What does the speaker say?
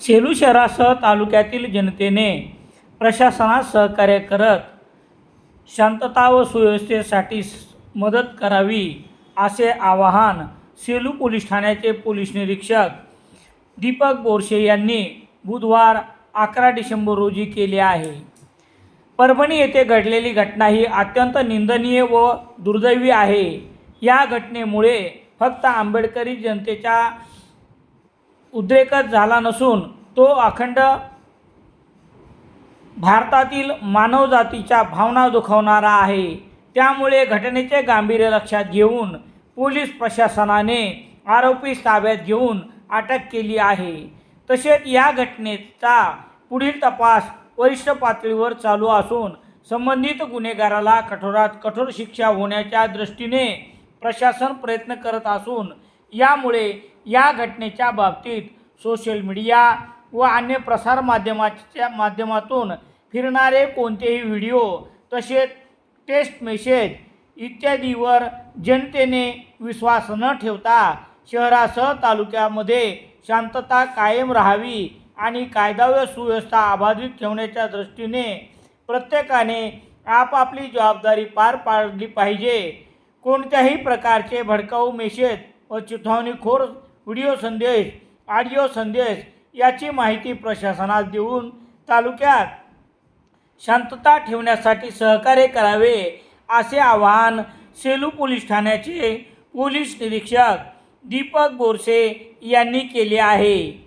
सेलू शहरासह तालुक्यातील जनतेने प्रशासनास सहकार्य करत शांतता व सुव्यवस्थेसाठी मदत करावी असे आवाहन सेलू पोलीस ठाण्याचे पोलीस निरीक्षक दीपक बोरशे यांनी बुधवार अकरा डिसेंबर रोजी केले आहे. परभणी येथे घडलेली घटना ही अत्यंत निंदनीय व दुर्दैवी आहे. या घटनेमुळे फक्त आंबेडकरी जनतेच्या उद्रेकच झाला नसून तो अखंड भारतातील मानवजातीच्या भावना दुखावणारा आहे. त्यामुळे घटनेचे गांभीर्य लक्षात घेऊन पोलीस प्रशासनाने आरोपी ताब्यात घेऊन अटक केली आहे. तसेच या घटनेचा पुढील तपास वरिष्ठ पातळीवर चालू असून संबंधित गुन्हेगाराला कठोरात कठोर शिक्षा होण्याच्या दृष्टीने प्रशासन प्रयत्न करत असून यामुळे या घटनेच्या बाबतीत सोशल मीडिया व अन्य प्रसारमाध्यमाच्या माध्यमातून फिरणारे कोणतेही व्हिडिओ तसेच टेस्ट मेसेज इत्यादीवर जनतेने विश्वास न ठेवता शहरासह तालुक्यामध्ये शांतता कायम राहावी आणि कायदा व सुव्यवस्था अबाधित ठेवण्याच्या दृष्टीने प्रत्येकाने आपापली जबाबदारी पार पाडली पाहिजे. कोणत्याही प्रकारचे भडकाऊ मेसेज चिथावणीखोर व्हिडिओ संदेश ऑडिओ संदेश याची माहिती प्रशासनास देऊन तालुक्यात शांतता ठेवण्यासाठी सहकार्य करावे असे आवाहन सेलू पोलीस ठाण्याचे पोलीस निरीक्षक दीपक बोरसे यांनी केले आहे.